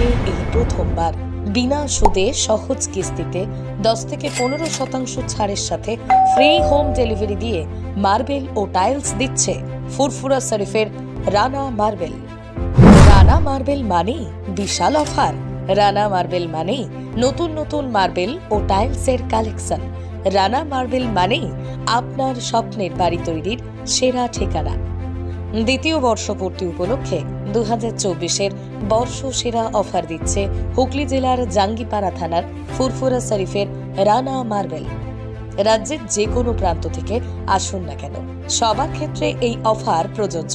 আজকে এই প্রথমবার। বিনা সুদে সহজ কিস্তিতে দশ থেকে পনেরো শতাংশ ছাড়ের সাথে ফ্রি হোম ডেলিভারি দিয়ে মার্বেল ও টাইলস দিচ্ছে ফুরফুরা শরীফের রানা মার্বেল। রানা মার্বেল মানে বিশাল অফার। রানা মার্বেল মানে নতুন নতুন মার্বেল ও টাইলসের কালেকশন। রানা মার্বেল মানে আপনার স্বপ্নের বাড়ি তৈরির সেরা ঠিকানা। দ্বিতীয় বর্ষপূর্তি উপলক্ষে দু হাজার চব্বিশের বর্ষ সেরা অফার দিচ্ছে হুগলি জেলার জাঙ্গিপাড়া থানার ফুরফুরা শরীফের রানা মার্বেল। রাজ্যের যে কোনো প্রান্ত থেকে আসুন না কেন, সবার ক্ষেত্রে এই অফার প্রযোজ্য।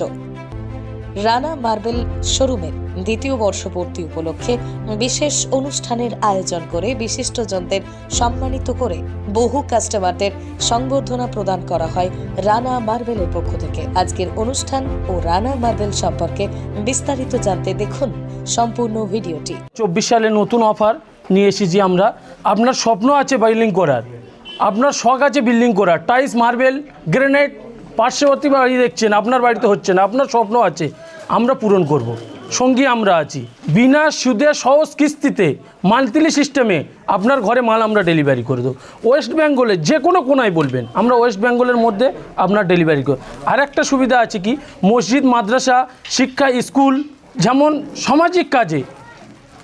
রানা মার্বেল শোরুমের দ্বিতীয় বর্ষপূর্তি উপলক্ষে বিশেষ অনুষ্ঠানের আয়োজন করে বিশিষ্টজনদের সম্মানিত করে বহু কাস্টমারদের সংবর্ধনা প্রদান করা হয় রানা মার্বেলের পক্ষ থেকে। আজকের অনুষ্ঠান ও রানা মার্বেল সম্পর্কে বিস্তারিত জানতে দেখুন সম্পূর্ণ ভিডিওটি। চব্বিশ সালে নতুন অফার নিয়ে এসেছি আমরা। আপনার স্বপ্ন আছে বিল্ডিং করার। আপনার শখ আছে বিল্ডিং করার। টাইলস মার্বেল গ্রেনেড পার্শ্ববর্তী বাড়ি দেখছেন, আপনার বাড়িতে হচ্ছে না, আপনার স্বপ্ন আছে। আমরা পূরণ করব। সঙ্গী আমরা আছি। বিনা সুদে সহজ কিস্তিতে মান্থলি সিস্টেমে আপনার ঘরে মাল আমরা ডেলিভারি করে দেবো। ওয়েস্ট বেঙ্গলের যে কোনো কোনায় বলবেন, আমরা ওয়েস্ট বেঙ্গলের মধ্যে আপনার ডেলিভারি করি আর একটা সুবিধা আছে কি? মসজিদ, মাদ্রাসা, শিক্ষা, স্কুল, যেমন সামাজিক কাজে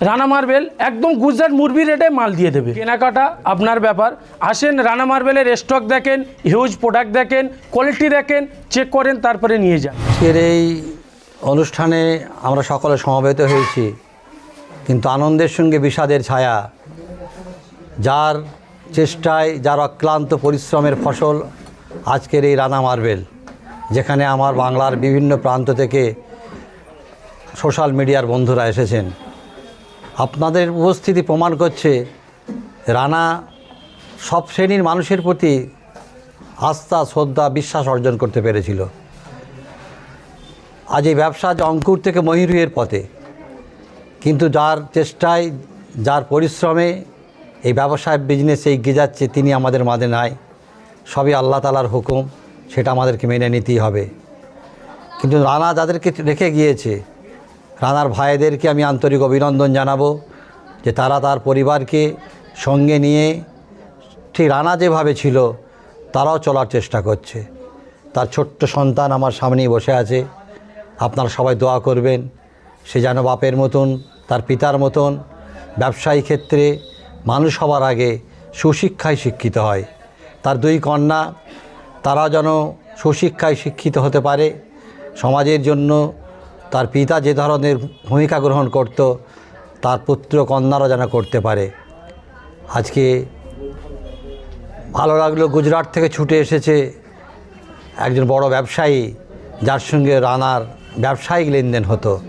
রানা মার্বেল একদম গুজরাট মুরবি রেটে মাল দিয়ে দেবে। কেনাকাটা আপনার ব্যাপার। আসেন রানা মার্বেলের স্টক দেখেন, হিউজ প্রোডাক্ট দেখেন, কোয়ালিটি দেখেন, চেক করেন, তারপরে নিয়ে যান। আজকের এই অনুষ্ঠানে আমরা সকলে সমবেত হয়েছি, কিন্তু আনন্দের সঙ্গে বিষাদের ছায়া, যার চেষ্টায়, যার অক্লান্ত পরিশ্রমের ফসল আজকের এই রানা মার্বেল, যেখানে আমার বাংলার বিভিন্ন প্রান্ত থেকে সোশ্যাল মিডিয়ার বন্ধুরা এসেছেন। আপনাদের উপস্থিতি প্রমাণ করছে, রানা সব শ্রেণির মানুষের প্রতি আস্থা, শ্রদ্ধা, বিশ্বাস অর্জন করতে পেরেছিল। আজ এই ব্যবসা যে অঙ্কুর থেকে মহিরুহের পথে। কিন্তু যার চেষ্টায়, যার পরিশ্রমে এই ব্যবসায় বিজনেসে এগিয়ে যাচ্ছে তিনি আমাদের মাঝে নাই। সবই আল্লাহ তালার হুকুম, সেটা আমাদেরকে মেনে নিতেই হবে। কিন্তু রানা যাদেরকে রেখে গিয়েছে, রানার ভাইদেরকে আমি আন্তরিক অভিনন্দন জানাব যে তারা তার পরিবারকে সঙ্গে নিয়ে, ঠিক রানা যেভাবে ছিল, তারাও চলার চেষ্টা করছে। তার ছোট্ট সন্তান আমার সামনেই বসে আছে। আপনারা সবাই দোয়া করবেন। সে যেন বাপের মতন, তার পিতার মতন ব্যবসায়ী ক্ষেত্রে মানুষ হবার আগে সুশিক্ষায় শিক্ষিত হয়। তার দুই কন্যা তারা যেন সুশিক্ষায় শিক্ষিত হতে পারে। সমাজের জন্য তার পিতা যে ধরনের ভূমিকা গ্রহণ করত, তার পুত্র কন্যারা যেন করতে পারে। আজকে ভালো লাগল, গুজরাট থেকে ছুটে এসেছে একজন বড় ব্যবসায়ী, যার সঙ্গে রানার ব্যবসায়িক লেনদেন হতো।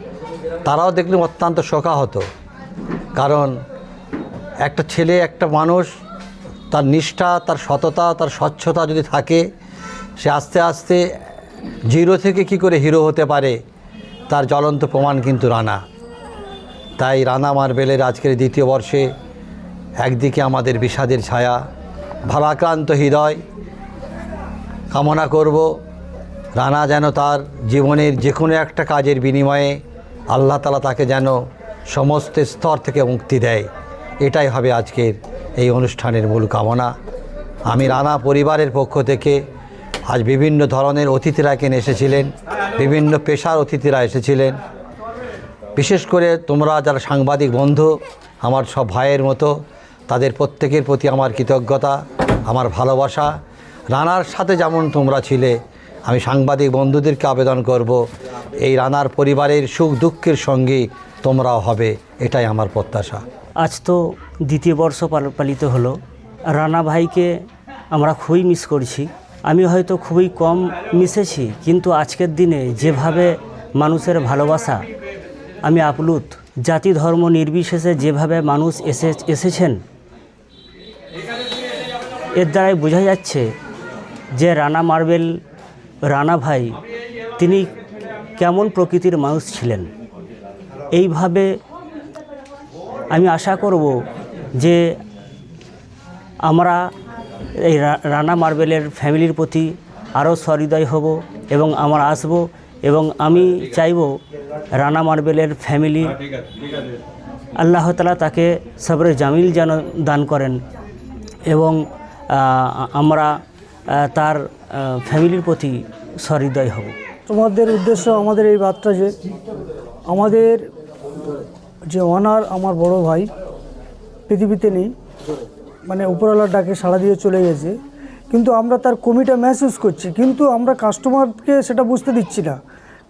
তারাও দেখলাম অত্যন্ত শোকা হতো। কারণ একটা ছেলে, একটা মানুষ, তার নিষ্ঠা, তার সততা, তার স্বচ্ছতা যদি থাকে, সে আস্তে আস্তে জিরো থেকে কি করে হিরো হতে পারে, তার জ্বলন্ত প্রমাণ কিন্তু রানা। তাই রানা মার্বেলের আজকের দ্বিতীয় বর্ষে একদিকে আমাদের বিষাদের ছায়া, ভারাক্রান্ত হৃদয় কামনা করব। রানা যেন তার জীবনের যে কোনো একটা কাজের বিনিময়ে আল্লাহ তালা তাকে যেন সমস্ত স্তর থেকে মুক্তি দেয়। এটাই হবে আজকের এই অনুষ্ঠানের মূল কামনা। আমি রানা পরিবারের পক্ষ থেকে আজ বিভিন্ন ধরনের অতিথিরা এখানে এসেছিলেন, বিভিন্ন পেশার অতিথিরা এসেছিলেন। বিশেষ করে তোমরা যারা সাংবাদিক বন্ধু, আমার সব ভাইয়ের মতো, তাদের প্রত্যেকের প্রতি আমার কৃতজ্ঞতা, আমার ভালোবাসা। রানার সাথে যেমন তোমরা ছিলে আমি সাংবাদিক বন্ধুদেরকে আবেদন করব, এই রানার পরিবারের সুখ দুঃখের সঙ্গে তোমরাও হবে, এটাই আমার প্রত্যাশা। আজ তো দ্বিতীয় বর্ষ পালিত হলো। রানা ভাইকে আমরা খুবই মিস করছি। আমি হয়তো খুবই কম মিশেছি, কিন্তু আজকের দিনে যেভাবে মানুষের ভালোবাসা, আমি আপ্লুত। জাতি ধর্ম নির্বিশেষে যেভাবে মানুষ এসে, এসেছেন, এর দ্বারাই বোঝা যাচ্ছে যে রানা মার্বেল রানা ভাই, তিনি কেমন প্রকৃতির মানুষ ছিলেন? এইভাবে আমি আশা করব যে আমরা এই রানা মার্বেলের ফ্যামিলির প্রতি আরও সহৃদয় হব এবং আমরা আসব এবং আমি চাইব রানা মার্বেলের ফ্যামিলি আল্লাহ তালা তাকে সবরে জামিল যেন দান করেন এবং আমরা তার ফ্যামিলির প্রতি সহৃদয় হব। তোমাদের উদ্দেশ্য আমাদের এই বার্তা যে, আমাদের যে অনার আমার বড় ভাই পৃথিবীতে নেই মানে উপরওয়ালার ডাকে সাড়া দিয়ে চলে গেছে, কিন্তু আমরা তার কমিটা মেসেজ করছি, কিন্তু আমরা কাস্টমারকে সেটা বুঝতে দিচ্ছি না।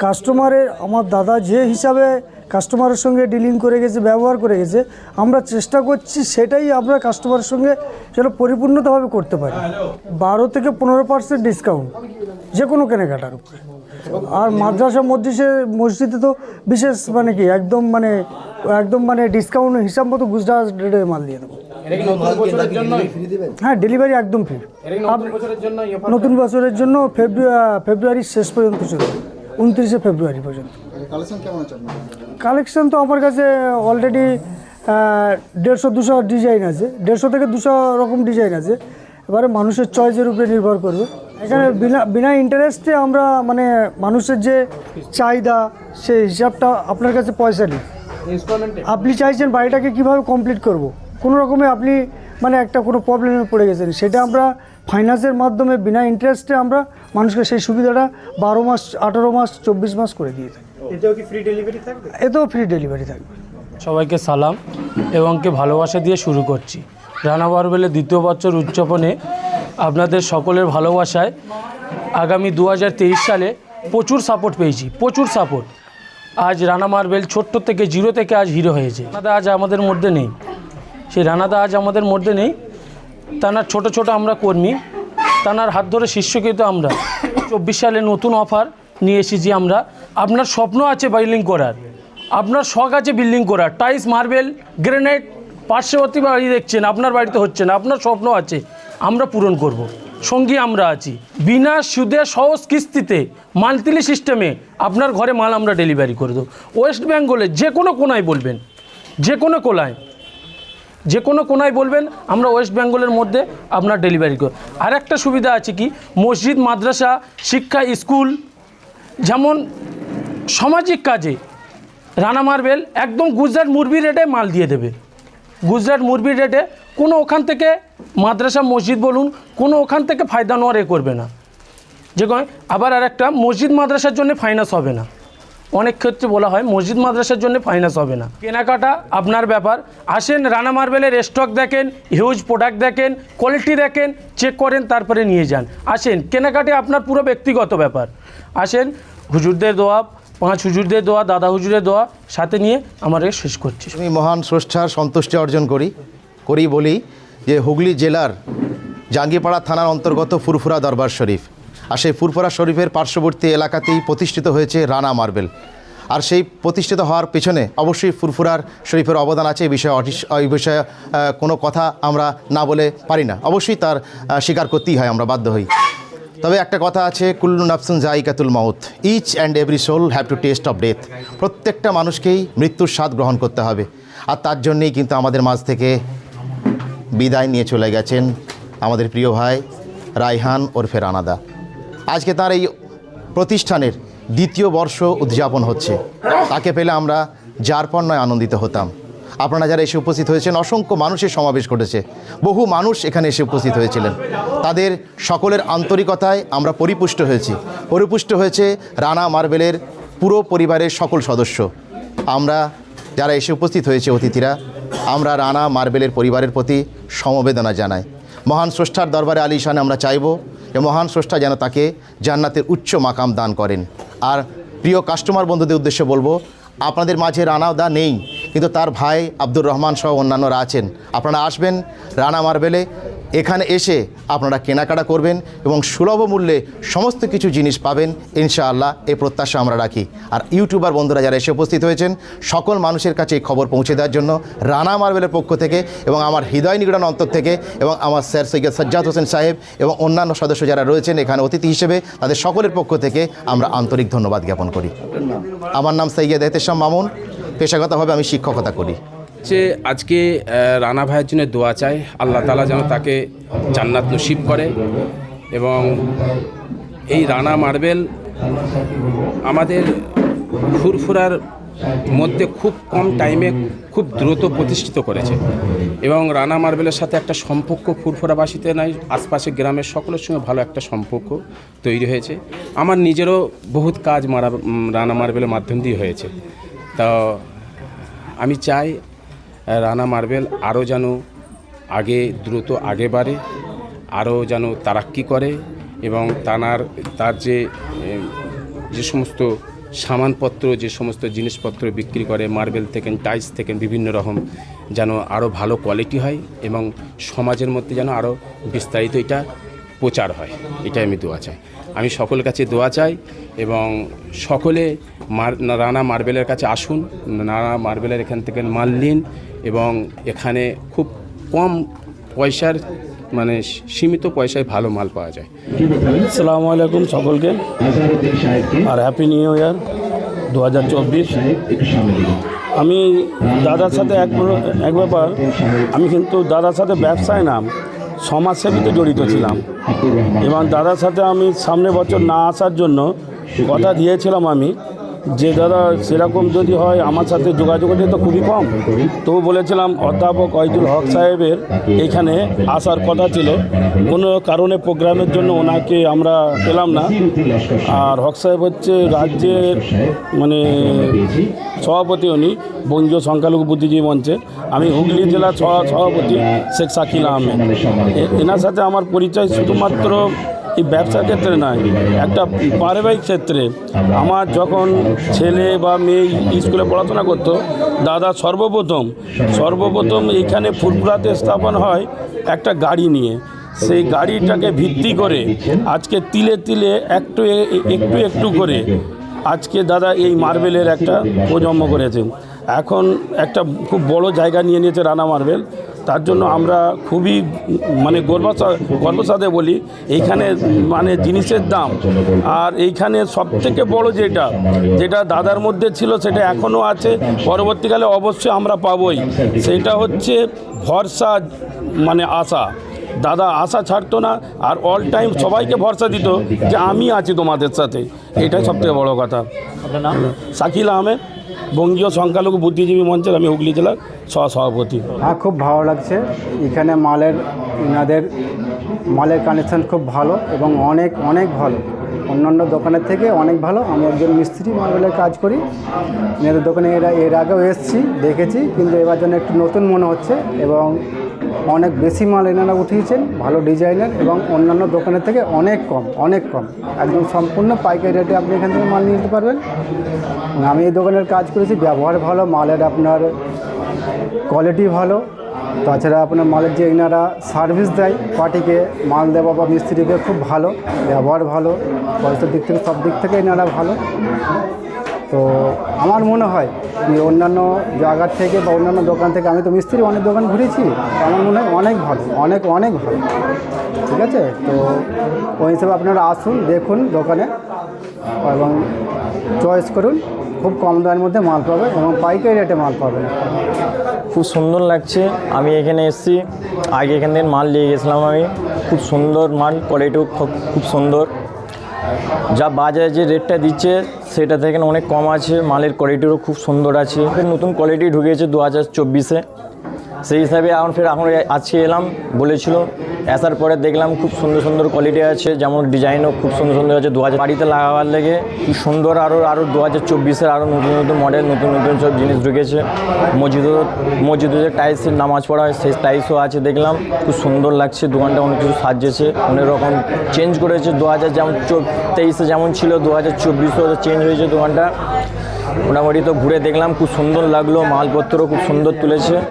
কাস্টমারের আমার দাদা যে হিসাবে কাস্টমারের সঙ্গে ডিলিং করে গেছে ব্যবহার করে গেছে আমরা চেষ্টা করছি সেটাই আমরা কাস্টমারের সঙ্গে যেন পরিপূর্ণতাভাবে করতে পারি। বারো থেকে পনেরো পার্সেন্ট ডিসকাউন্ট যে কোনো কেনাকাটার। উপরে আর মাদ্রাসা মসজিদে মসজিদে তো বিশেষ মানে কি একদম মানে একদম মানে ডিসকাউন্ট হিসাব মতো গুজরাট রেটের মাল দিয়ে দেবো। হ্যাঁ ডেলিভারি একদম ফ্রি নতুন বছরের জন্য ফেব্রুয়ারি ফেব্রুয়ারির শেষ পর্যন্ত চলবে। উনত্রিশে ফেব্রুয়ারি পর্যন্ত। কালেকশন তো আমার কাছে অলরেডি দেড়শো দুশো ডিজাইন আছে। দেড়শো থেকে দুশো রকম ডিজাইন আছে। এবারে মানুষের চয়েসের উপরে নির্ভর করবে। এখানে বিনা বিনা ইন্টারেস্টে আমরা মানে মানুষের যে চাহিদা সেই হিসাবটা আপনার কাছে পয়সা নেই। আপনি চাইছেন বাড়িটাকে কীভাবে কমপ্লিট করব। কোনো রকমে আপনি মানে একটা কোনো প্রবলেমে পড়ে গেছেন। সেটা আমরা ফাইন্যান্সের মাধ্যমে বিনা ইন্টারেস্টে আমরা মানুষকে সেই সুবিধাটা বারো মাস আঠারো মাস চব্বিশ মাস করে দিয়ে থাকে। এতেও কি ফ্রি ডেলিভারি থাকবে? এতেও ফ্রি ডেলিভারি থাকবে। সবাইকে সালাম এবং কে ভালোবাসা দিয়ে শুরু করছি। রানা মার্বেলের দ্বিতীয় বছর উদযাপনে আপনাদের সকলের ভালোবাসায় আগামী দু হাজার তেইশ সালে প্রচুর সাপোর্ট পেয়েছি প্রচুর সাপোর্ট আজ রানা মার্বেল ছোট্ট থেকে জিরো থেকে আজ হিরো হয়েছে। রানাদা আজ আমাদের মধ্যে নেই। সেই রানাদা আজ আমাদের মধ্যে নেই। তানার ছোট ছোট আমরা কর্মী। তানার হাত ধরে শিষ্যকৃত আমরা। চব্বিশ সালে নতুন অফার নিয়ে এসেছি আমরা। আপনার স্বপ্ন আছে বাইলিং করার। আপনার শখ আছে বিল্ডিং করার। টাইস মার্বেল, গ্রেনেড, পার্শ্ববর্তী বাড়ি দেখছেন, আপনার বাড়িতে হচ্ছে না। আপনার স্বপ্ন আছে, আমরা পূরণ করব। সঙ্গী আমরা আছি। বিনা সুদে সহজ কিস্তিতে মান্থলি সিস্টেমে আপনার ঘরে মাল আমরা ডেলিভারি করে দেবো। ওয়েস্ট বেঙ্গলে যে কোনো কোনায় বলবেন, যে কোনো কোনায়। যে কোনো কোনায় বলবেন, আমরা ওয়েস্ট বেঙ্গলের মধ্যে আপনার ডেলিভারি করি আর একটা সুবিধা আছে কি? মসজিদ, মাদ্রাসা, শিক্ষা, স্কুল, যেমন সামাজিক কাজে রানা মার্বেল একদম গুজরাট মুরবি রেটে মাল দিয়ে দেবে। গুজরাট মুরবি রেটে কোনো ওখান থেকে মাদ্রাসা, মসজিদ বলুন, কোনো ওখান থেকে ফায়দা নেওয়ার এ করবে না। যে কয়, আবার আর একটা মসজিদ, মাদ্রাসার জন্য ফাইন্যান্স হবে না। অনেক ক্ষেত্রে বলা হয় মসজিদ মাদ্রাসার জন্য ফাইন্যান্স হবে না। কেনাকাটা আপনার ব্যাপার। আসেন, রানা মার্বেলের স্টক দেখেন হিউজ প্রোডাক্ট দেখেন কোয়ালিটি দেখেন চেক করেন, তারপরে নিয়ে যান। আসেন, কেনাকাটা আপনার পুরো ব্যক্তিগত ব্যাপার। আসেন, হুজুরদের দোয়া, পাঁচ হুজুরদের দোয়া, দাদা হুজুরের দোয়া, সাথে নিয়ে আমার শেষ করছি। আমি মহান স্রষ্টার সন্তুষ্টি অর্জন করি করি বলি যে হুগলি জেলার জাঙ্গিপাড়া থানার অন্তর্গত ফুরফুরা দরবার শরীফ আর সেই ফুরফুরা শরীফের পার্শ্ববর্তী এলাকাতেই প্রতিষ্ঠিত হয়েছে রানা মার্বেল। আর সেই প্রতিষ্ঠিত হওয়ার পেছনে অবশ্যই ফুরফুরার শরীফের অবদান আছে। এই বিষয়ে এই বিষয়ে কোনো কথা আমরা না বলে পারি না। অবশ্যই তার স্বীকার করতেই হয়, আমরা বাধ্য হই। তবে একটা কথা আছে, কুল্লু নাফসুন জাইকাতুল mouth each and every soul have to taste of death. প্রত্যেকটা মানুষকেই মৃত্যুর স্বাদ গ্রহণ করতে হবে। আর তার জন্যেই কিন্তু আমাদের মাঝ থেকে বিদায় নিয়ে চলে গেছেন আমাদের প্রিয় ভাই রায়হান ওরফে রানাদা। আজকে তার এই প্রতিষ্ঠানের দ্বিতীয় বর্ষ উদযাপন হচ্ছে। তাকে পেলে আমরা যার পর নয় আনন্দিত হতাম। আপনারা যারা এসে উপস্থিত হয়েছেন, অসংখ্য মানুষের সমাবেশ ঘটেছে। বহু মানুষ এখানে এসে উপস্থিত হয়েছিলেন। তাদের সকলের আন্তরিকতায় আমরা পরিপুষ্ট হয়েছি। পরিপুষ্ট হয়েছে রানা মার্বেলের পুরো পরিবারের সকল সদস্য। আমরা যারা এসে উপস্থিত হয়েছে, অতিথিরা, আমরা রানা মার্বেলের পরিবারের প্রতি সমবেদনা জানাই। মহান স্রষ্টার দরবারে আলিশানে আমরা চাইব যে মহান স্রষ্টা যেন তাকে জান্নাতের উচ্চ মাকাম দান করেন। আর প্রিয় কাস্টমার বন্ধুদের উদ্দেশ্যে বলব, আপনাদের মাঝে রানাদা নেই, কিন্তু তার ভাই আব্দুর রহমান সহ অন্যান্যরা আছেন। আপনারা আসবেন রানা মার্বেলে এখানে এসে আপনারা কেনাকাটা করবেন এবং সুলভ মূল্যে সমস্ত কিছু জিনিস পাবেন। ইনশাআল্লাহ এই প্রত্যাশা আমরা রাখি। আর ইউটিউবার বন্ধুরা যারা এসে উপস্থিত হয়েছেন সকল মানুষের কাছে এই খবর পৌঁছে দেওয়ার জন্য রানা মার্বেলের পক্ষ থেকে এবং আমার হৃদয় নিগড়ান অন্তর থেকে এবং আমার স্যার সৈয়দ সজ্জাদ হোসেন সাহেব এবং অন্যান্য সদস্য যারা রয়েছেন এখানে অতিথি হিসেবে তাদের সকলের পক্ষ থেকে আমরা আন্তরিক ধন্যবাদ জ্ঞাপন করি। আমার নাম সৈয়দ এহতেশাম মামুন। পেশাগতভাবে আমি শিক্ষকতা করি। যে আজকে রানা ভাইয়ের জন্য দোয়া চাই। আল্লাহ তালা যেন তাকে জান্নাত নসিব করে। এবং এই রানা মার্বেল আমাদের ফুরফুরার মধ্যে খুব কম টাইমে খুব দ্রুত প্রতিষ্ঠিত করেছে। এবং রানা মার্বেলের সাথে একটা সম্পর্ক ফুরফুরাবাসীতে নাই, আশপাশের গ্রামের সকলের সঙ্গে ভালো একটা সম্পর্ক তৈরি হয়েছে। আমার নিজেরও বহুত কাজ মারা রানা মার্বেলের মাধ্যম দিয়ে হয়েছে। তা আমি চাই রানা মার্বেল আরও যেন আগে দ্রুত আগে বাড়ে, আরও যেন তারাক্কি করে এবং তানার, তার যে যে সমস্ত সামানপত্র, যে সমস্ত জিনিসপত্র বিক্রি করে মার্বেল থেকে, টাইলস থেকে বিভিন্ন রকম যেন আরও ভালো কোয়ালিটি হয় এবং সমাজের মধ্যে যেন আরও বিস্তারিত এটা প্রচার হয়। এটাই আমি দোয়া চাই। আমি সকলের কাছে দোয়া চাই এবং সকলে মার, রানা মার্বেলের কাছে আসুন। রানা মার্বেলের এখান থেকে মাল নিন এবং এখানে খুব কম পয়সার মানে সীমিত পয়সায় ভালো মাল পাওয়া যায়। আসসালামু আলাইকুম সকলকে আর হ্যাপি নিউ ইয়ার দু হাজার চব্বিশ। আমি দাদার সাথে এক এক ব্যাপার, আমি কিন্তু দাদার সাথে ব্যবসায় নাম সমাজসেবীতে জড়িত ছিলাম। এবং দাদার সাথে আমি সামনে বছর না আসার জন্য কথা দিয়েছিলাম আমি। যে দাদা সেরকম যদি হয়, আমার সাথে যোগাযোগটা তো খুবই কম। তবু বলেছিলাম, অধ্যাপক অয়জুল হক সাহেবের এখানে আসার কথা ছিল। কোনো কারণে প্রোগ্রামের জন্য ওনাকে আমরা পেলাম না। আর হক সাহেব হচ্ছে রাজ্যের মানে সভাপতি উনি, বঙ্গীয় সংখ্যালঘু বুদ্ধিজীবী মঞ্চে। আমি হুগলি সহ- সভাপতি শেখ শাকিল আহমেদ। এনার সাথে আমার পরিচয় শুধুমাত্র এই ব্যবসার ক্ষেত্রে নয়, একটা পারিবারিক ক্ষেত্রে। আমার যখন ছেলে বা মেয়ে স্কুলে পড়াশোনা করতো, দাদা সর্বপ্রথম সর্বপ্রথম এখানে ফুরফুরাতে স্থাপন হয় একটা গাড়ি নিয়ে। সেই গাড়িটাকে ভিত্তি করে আজকে তিলে তিলে একটু একটু একটু করে আজকে দাদা এই মার্বেলের একটা প্রজন্ম করেছে। এখন একটা খুব বড় জায়গা নিয়ে নিয়েছে রানা মার্বেল। তার জন্য আমরা খুবই মানে গর্বসা গর্বসাথে বলি এইখানে মানে জিনিসের দাম। আর এইখানে সবথেকে বড় যেটা যেটা দাদার মধ্যে ছিল সেটা এখনও আছে পরবর্তীকালে অবশ্যই আমরা পাবই। সেটা হচ্ছে ভরসা মানে আশা। দাদা আশা ছাড়তো না আর অল টাইম সবাইকে ভরসা দিত যে আমি আছি তোমাদের সাথে। এটাই সবথেকে বড় কথা। শাকিল আহমেদ। বঙ্গীয় সংখ্যালঘু বুদ্ধিজীবী মঞ্চের আমি হুগলি জেলার সহ সভাপতি হ্যাঁ খুব ভালো লাগছে। এখানে মালের এনাদের মালের কানেকশান খুব ভালো এবং অনেক অনেক ভালো। অন্যান্য দোকানের থেকে অনেক ভালো। আমি একজন মিস্ত্রি মার্বেলের কাজ করি। এনাদের দোকানে এর এর আগেও এসেছি, দেখেছি, কিন্তু এবার জন্য একটু নতুন মনে হচ্ছে এবং অনেক বেশি মাল এনারা উঠিয়েছেন, ভালো ডিজাইনের এবং অন্যান্য দোকানের থেকে অনেক কম অনেক কম। একদম সম্পূর্ণ পাইকারি রেটে আপনি এখান থেকে মাল নিয়ে যেতে পারবেন। আমি এই দোকানের কাজ করেছি, ব্যবহার ভালো, মালের আপনার কোয়ালিটি ভালো। তাছাড়া আপনার মালের যে এনারা সার্ভিস দেয়, পার্টিকে মাল দেওয়া বা মিস্ত্রিকে খুব ভালো, ব্যবহার ভালো, পয়সার দিক থেকে সব দিক থেকে এনারা ভালো। তো আমার মনে হয় যে অন্যান্য জায়গার থেকে বা অন্যান্য দোকান থেকে, আমি তো মিস্ত্রি, অনেক দোকান ঘুরেছি আমার মনে হয় অনেক ভালো, অনেক অনেক ভালো। ঠিক আছে? তো ওই হিসেবে আপনারা আসুন, দেখুন দোকানে এবং চয়েস করুন, খুব কম দামের মধ্যে মাল পাবে এবং পাইকারি রেটে মাল পাবেন। খুব সুন্দর লাগছে, আমি এখানে এসেছি, আগে এখান থেকে মাল নিয়ে গেছিলাম আমি। খুব সুন্দর মাল কোয়ালিটিও খুব খুব সুন্দর। যা বাজারে যে রেটটা দিচ্ছে, সেটা থেকে অনেক কম আছে। মালের কোয়ালিটিরও খুব সুন্দর আছে। নতুন কোয়ালিটি ঢুকেছে দু হাজার চব্বিশে। সেই হিসাবে এখন ফের এখন আজকে এলাম, বলেছিল। আসার পরে দেখলাম খুব সুন্দর সুন্দর কোয়ালিটি আছে, যেমন ডিজাইনও খুব সুন্দর সুন্দর আছে। দু হাজার বাড়িতে লাগাবার লেগে খুব সুন্দর আরও আরও দু হাজার চব্বিশের আরও নতুন নতুন মডেল নতুন নতুন সব জিনিস ঢুকেছে। মসজিদও, মসজিদে যে টাইলসের নামাজ পড়া হয়, সেই টাইলসও আছে দেখলাম। খুব সুন্দর লাগছে, দোকানটা অনেক কিছু সাজিয়েছে অনেক রকম চেঞ্জ করেছে। দু হাজার যেমন তেইশে যেমন ছিল দু হাজার চব্বিশেও চেঞ্জ হয়েছে দোকানটা। মোটামুটি তো ঘুরে দেখলাম, খুব সুন্দর লাগল মালপত্র খুব সুন্দর তুলেছে।